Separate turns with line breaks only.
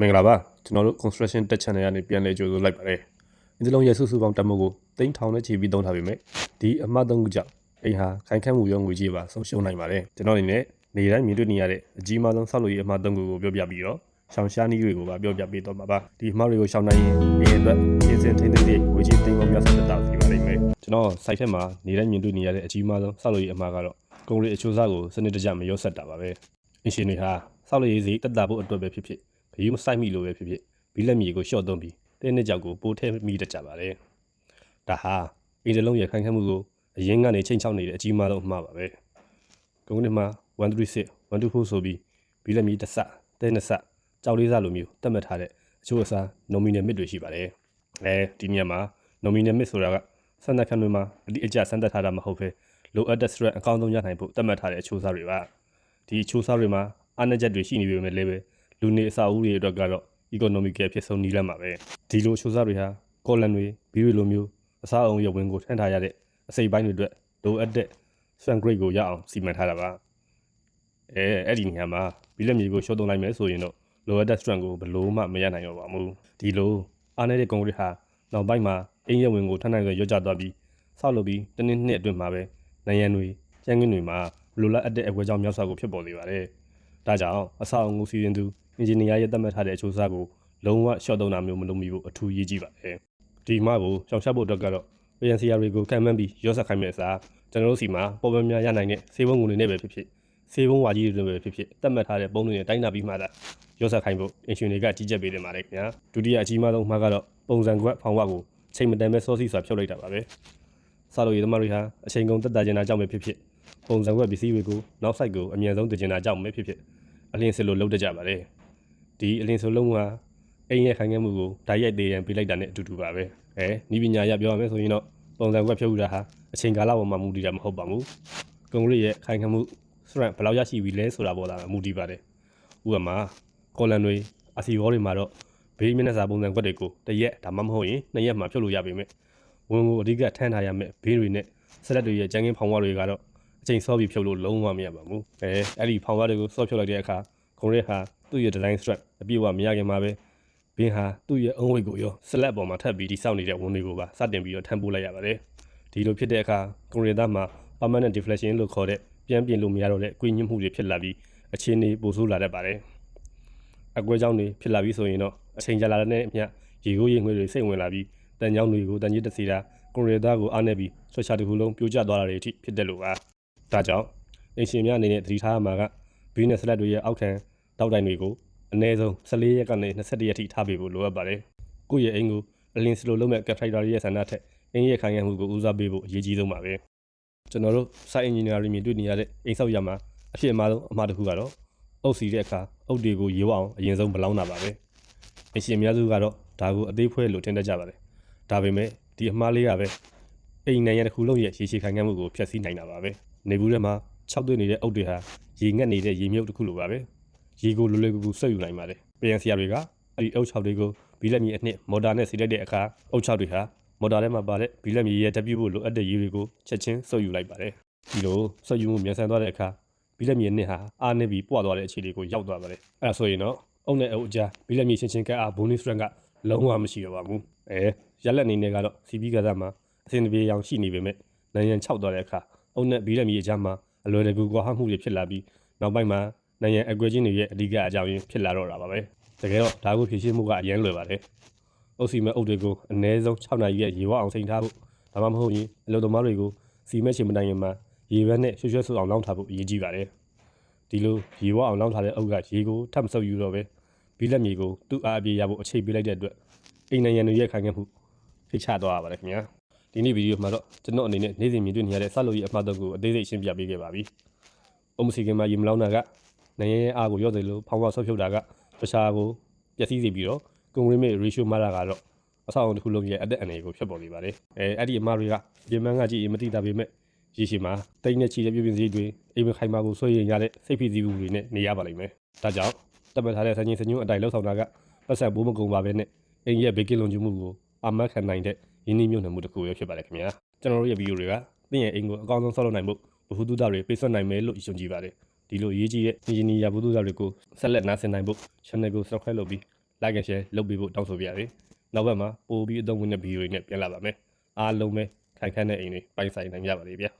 မင်္ဂလာပါကျွန်တော်တို့ construction tech channel ကနေပြန်လည်ကြိုဆိုလိုက်ပါတယ်ဒီစလုံးရဲ့စုစုပေါင်းတက်မှုကိုတိန်းထောင်နဲ့ခြေပြီးသုံးထားပေမဲ့ဒီအမှတ်သုံးခုကြောင့်အိမ်ဟာခိုင်ခန့်မှုရောငွေကြီးပါဆုံးရှုံးနိုင်ပါတယ်ကျွန်တော်အနေနဲ့နေတိုင်းမြင်တွေ့နေရတဲ့အကြီးမားဆုံးဆောက်လုပ်ရေးအမှတ်သုံးခုကိုပြောပြပြီးတော့ရှောင်ရှားနည်းတွေကိုပါပြောပြပေးတော့မှာပါဒီအမှတ်တွေကိုရှောင်နိုင်ရင်ဒီအတွက်ပြင်ဆင်ထိန်းသိမ်းတဲ့ငွေကြီးသိန်းပေါင်းများစွာတက်တာစီပါလိမ့်မယ်ကျွန်တော် site ထဲမှာနေတိုင်းမြင်တွေ့နေရတဲ့အကြီးမားဆုံးဆောက်လုပ်ရေးအမှတ်ကတော့ကုန်ရီအချိုးစားကိုစနစ်တကျမရောဆက်တာပါပဲအင်ရှင်တွေဟာဆောက်လုပ်ရေးစီတက်တာဖို့အတွက်ပဲဖြစ်ဖြစ် ဂရုမစိုက်မိလို့ပဲဖြစ်ဖြစ်ဘီလက်မြေကိုရှော့သွင်းပြီးတင်းနှစ်ကြောက်ကိုပိုးထဲမိတတ်ကြပါတယ်။ဒါဟာအင်းတလုံးရခိုင်ခတ်မှုကိုအရင်ကနေချိန်ချောက်နေတဲ့အကြီးမားဆုံးအမှားပါပဲ။ကုန်းနှစ်မှာ136 124ဆိုပြီးဘီလက်မြေတစ်စတဲနှစ်စကြောက်လေးစလိုမျိုးတတ်မှတ်ထားတဲ့အချို့အစား nominal mid တွေရှိပါတယ်။အဲဒီနေရာမှာ nominal mid ဆိုတာကစံသက်ခံတွေမှာအတိအကျစံသက်ထားတာမဟုတ်ဘဲလိုအပ်တဲ့ stress အကောင်းဆုံးရနိုင်ဖို့တတ်မှတ်ထားတဲ့အချိုးအစားတွေပါ။ဒီအချိုးအစားတွေမှာအားနည်းချက်တွေရှိနေပေမဲ့လည်းပဲ လူနေအစာအုပ်တွေအတွက်ကတော့ economical ဖြစ်ဆုံးနီးလမ်းပါပဲဒီလိုချိုးစားတွေဟာကော်လန်တွေဘီတွေလိုမျိုးအစာအုံရဝင်ကိုထမ်းထားရတဲ့အစိပ်ပိုင်းတွေအတွက်လိုအပ်တဲ့ span grade ကိုရအောင်စီမံထားတာပါအဲအဲ့ဒီနေရာမှာဘီလက်မြေကိုရှော့သုံးလိုက်မယ်ဆိုရင်တော့လိုအပ်တဲ့ strength ကိုဘယ်လို့မှမရနိုင်တော့ပါဘူးဒီလိုအားနည်းတဲ့ concrete ဟာနောက်ပိုင်းမှာအင်းရဝင်ကိုထမ်းနိုင်ဆိုရော့ကျသွားပြီးဆောက်လုပ်ပြီးတစ်နှစ်နှစ်အတွင်းမှာပဲနိုင်ရန်တွေကျန်းကင်းတွေမှာလိုလားအပ်တဲ့အကွဲကြောင့်မြောက်ဆောက်ကိုဖြစ်ပေါ်နေပါတယ်ဒါကြောင့်အဆောက်အအုံကိုစီရင်သူ အင်ဂျင်နီယာရဲ့သတ်မှတ်ထားတဲ့အချိုးအစားကိုလုံးဝရှော့သုံးတာမျိုးမလုပ်မိဖို့အထူးရေးကြီးပါတယ်ဒီမှာကိုရှောင်ရှားဖို့အတွက်ကတော့ agency တွေကိုခံမှန်းပြီးရော့ဆက်ခိုင်းမဲ့အစားကျွန်တော်တို့စီမှာပေါ်ပများရနိုင်တဲ့စေဘုံငွေတွေနဲ့ပဲဖြစ်ဖြစ်စေဘုံဝါကြီးတွေနဲ့ပဲဖြစ်ဖြစ်သတ်မှတ်ထားတဲ့ပုံတွေနဲ့တိုင်းတာပြီးမှသာရော့ဆက်ခိုင်းဖို့အင်ရှင်တွေကကြီးကြပ်ပေးတယ်ပါတယ်ခင်ဗျာဒုတိယအကြီးမားဆုံးမှာကတော့ပုံစံကွက်ဖောင်ဝါကိုချိန်မတန်မဲ့စောစီစွာဖြုတ်လိုက်တာပါပဲစားလို့ရသမားတွေဟာအချိန်ကုန်တက်တာကျင်တာကြောင့်ပဲဖြစ်ဖြစ်ပုံစံကွက်ပစ္စည်းတွေကိုနောက် site ကိုအမြန်ဆုံးတည်ကျင်တာကြောင့်ပဲဖြစ်ဖြစ်အလင်းစစ်လို့လုပ်တတ်ကြပါတယ် ဒီအလင်းဆိုလုံးကအိမ်ရဲ့ခိုင်ငယ်မှုကိုဓာတ်ရိုက်သေးရန်ပေးလိုက်တာနဲ့အတူတူပါပဲအဲနီးပညာရပြောရမယ်ဆိုရင်တော့ပုံစံကွက်ဖြုတ်ယူတာဟာအချိန်ကာလပေါ်မှာမူတည်တာမဟုတ်ပါဘူးကွန်ကရစ်ရဲ့ခိုင်ခန့်မှု strength ဘယ်လောက်ရရှိပြီလဲဆိုတာပေါ်လာမူတည်ပါတယ်ဥပမာကော်လန်တွေအစီဘောတွေမှာတော့ဘေးမျက်နှာစာပုံစံကွက်တွေကိုတစ်ရက်ဒါမှမဟုတ်ရင်နှစ်ရက်မှဖြုတ်လို့ရပါမယ်ဝင်ကိုအဓိကထမ်းထားရမယ်ဘေးတွေနဲ့ဆက်လက်တွေရဲ့ကြမ်းကင်းဖောင်ဝါတွေကတော့အချိန်စောပြီးဖြုတ်လို့လုံးဝမရပါဘူးအဲအဲ့ဒီဖောင်ဝါတွေကိုစောဖြုတ်လိုက်တဲ့အခါကွန်ကရစ်ဟာ သူ့ရဲ့ design strap အပြည့်အဝမရခင်မှာပဲဘင်းဟာသူ့ရဲ့အုံးဝိတ်ကိုရော slab ပေါ်မှာထပ်ပြီးတိစောက်နေတဲ့ဝန်တွေကိုပါစတင်ပြီးတော့ထမ်းပိုးလိုက်ရပါတယ်ဒီလိုဖြစ်တဲ့အခါကွန်ကရစ်သားမှာ permanent deflection လို့ခေါ်တဲ့ပြန်ပြင်လို့မရတော့တဲ့ကွေးညှိမှုတွေဖြစ်လာပြီးအခြေအနေပိုဆိုးလာတတ်ပါတယ်အကွဲကြောင်းတွေဖြစ်လာပြီးဆိုရင်တော့အချိန်ကြာလာတဲ့အမျှရေကိုရေငွေတွေစိတ်ဝင်လာပြီးတန်ကြောင်းတွေကိုတန်ကြီးတစီတာကွန်ရစ်သားကိုအားနေပြီးဆွချတစ်ခုလုံးပြိုကျသွားတာတွေအထိဖြစ်တယ်လို့ပါဒါကြောင့်အင်ရှင်များအနေနဲ့သတိထားရမှာက business slot တွေရဲ့အောက်ခံ တောက်တိုင်တွေကိုအနည်းဆုံး14ရက်ကနေ21ရက်ထိထားပေးဖို့လိုအပ်ပါတယ်။ကိုယ့်ရဲ့အိမ်ကိုအလင်းစလိုလုံးမဲ့ကက်ဖိုက်တာရဲ့ဆန္ဒထက်အင်းရဲ့ခိုင်ခံမှုကိုဦးစားပေးဖို့အရေးကြီးဆုံးပါပဲ။ကျွန်တော်တို့ site engineer တွေမြင်တွေ့နေရတဲ့အိမ်ဆောက်ရမှာအဖြစ်အမှားဆုံးအမှားတစ်ခုကတော့အုပ်စီတဲ့အခါအုပ်တွေကိုရေဝအောင်အရင်ဆုံးမလောင်းတာပါပဲ။အရှင်အများစုကတော့ဒါကိုအသေးဖွဲလို့ထင်တတ်ကြပါတယ်။ဒါပေမဲ့ဒီအမှားလေးကပဲအိမ်နိုင်ရတစ်ခုလုံးရဲ့ရေရှည်ခိုင်ခံမှုကိုဖျက်ဆီးနိုင်တာပါပဲ။နေဘူးထဲမှာ၆သွင်းနေတဲ့အုပ်တွေဟာရေငတ်နေတဲ့ရေမြုပ်တစ်ခုလိုပါပဲ။ ရေကိုလွယ်လွယ်ကူကူဆွတ်ယူနိုင်ပါတယ်။ပြန်ဆရာတွေကအဲ့ဒီအုပ်၆တွေကိုဘီလက်မြေအနှစ်မော်တာနဲ့စီလိုက်တဲ့အခါအုပ်၆တွေဟာမော်တာထဲမှာပါတဲ့ဘီလက်မြေရဲ့တက်ပြဖို့လိုအပ်တဲ့ရေတွေကိုချက်ချင်းဆွတ်ယူလိုက်ပါတယ်။ဒီလိုဆွတ်ယူမှုမြန်ဆန်သွားတဲ့အခါဘီလက်မြေနှစ်ဟာအားနေပြီးပွားသွားတဲ့အခြေအနေကိုရောက်သွားပါတယ်။အဲ့ဒါဆိုရင်တော့အုပ်နဲ့အုပ်အကြားဘီလက်မြေချင်းချင်းကပ်အား bonus strength ကလုံးဝမရှိတော့ပါဘူး။အဲရက်လက်အနေနဲ့ကတော့ CB ကစားမှာအဆင်ပြေအောင်ရှိနေပေမဲ့နိုင်ရန်၆သွားတဲ့အခါအုပ်နဲ့ဘီလက်မြေအကြားမှာအလွယ်တကူကွာဟမှုတွေဖြစ်လာပြီးနောက်ပိုင်းမှာ နိုင်ငံအကွဲချင်းတွေရဲ့အဓိကအကြောင်းရင်းဖြစ်လာတော့တာပါပဲတကယ်တော့ဒါကိုဖြည့်ရှင်းမှုကအရင်လွယ်ပါတယ်အုပ်စီမဲ့အုပ်တွေကိုအနည်းဆုံး6နာရီရဲ့ရေဝအောင်စိန်ထားဖို့ဒါမှမဟုတ်ရင်အလုပ်သမားတွေကိုစီမဲ့ရှင်မတိုင်ရင်မှာရေဘက်နဲ့ရွှွှွှဆူအောင်လောင်းထားဖို့အရေးကြီးပါတယ်ဒီလိုရေဝအောင်လောင်းထားတဲ့အုပ်ကရေကိုထပ်မဆုပ်ယူတော့ပဲဘီလက်မြေကိုသူ့အားအပြေရဖို့အချိန်ပေးလိုက်တဲ့အတွက်အိမ်နိုင်ငံတွေရဲ့ခိုင်ခံမှုဖိတ်ချသွားရပါတယ်ခင်ဗျာဒီနေ့ဗီဒီယိုမှာတော့ကျွန်တော်အနေနဲ့နေ့စဉ်မြင်တွေ့နေရတဲ့ဆက်လို့ရအမှားတော့ကိုအသေးစိတ်ရှင်းပြပေးခဲ့ပါပြီ။အုံးမစီကင်မှာရေမလောင်းတာက နိုင်ငံရဲ့အားကိုရော့တယ်လို့ဖောင်းဖောက်ဆော့ဖြုတ်တာကတခြားကိုပျက်စီးစေပြီးတော့ကွန်ဂရီမစ် ratio မှားတာကတော့အဆောက်အအုံတစ်ခုလုံးရဲ့အသက်အန္တရာယ်ကိုဖြစ်ပေါ်နေပါတယ်။အဲအဲ့ဒီအမှားတွေကပြင်ပန်းကကြည့်ရင်မသိတာပေမဲ့ရေရှည်မှာတိတ်နဲ့ချီတဲ့ပြုပြင်စည်းတွေအိမ်မခိုင်မာကိုဆွေးရင်ရတဲ့စိတ်ဖိစီးမှုတွေနဲ့နေရပါလိမ့်မယ်။ဒါကြောင့်တက်မှတ်ထားတဲ့ဆင်ကြီးစညွန့်အတိုင်လောက်ဆောင်တာကပတ်ဆက်ဘိုးမကုံပါပဲနဲ့အိမ်ရဲ့ဘေကင်းလုံခြုံမှုကိုအမတ်ခံနိုင်တဲ့ရင်းနှီးမြှုပ်နှံမှုတစ်ခုပဲဖြစ်ပါတယ်ခင်ဗျာကျွန်တော်တို့ရဲ့ဗီဒီယိုတွေကသင်ရဲ့အိမ်ကိုအကောင်းဆုံးဆောက်လုပ်နိုင်ဖို့ဘဟုတုဒတွေပေးဆွတ်နိုင်မယ်လို့ယုံကြည်ပါတယ် ဒီလိုအရေးကြီးတဲ့ engineer ဘဟုတုဒတွေကိုဆက်လက်နားဆင်နိုင်ဖို့ channel ကို subscribe လုပ်ပြီး like and share လုပ်ပေးဖို့တောင်းဆိုပါရစေနောက်ဘက်မှာပို့ပြီးအသုံးဝင်တဲ့ဗီဒီယိုတွေနဲ့ပြန်လာပါမယ်အားလုံးပဲခိုင်ခန့်တဲ့အိမ်တွေပိုင်ဆိုင်နိုင်ကြပါလေဗျာ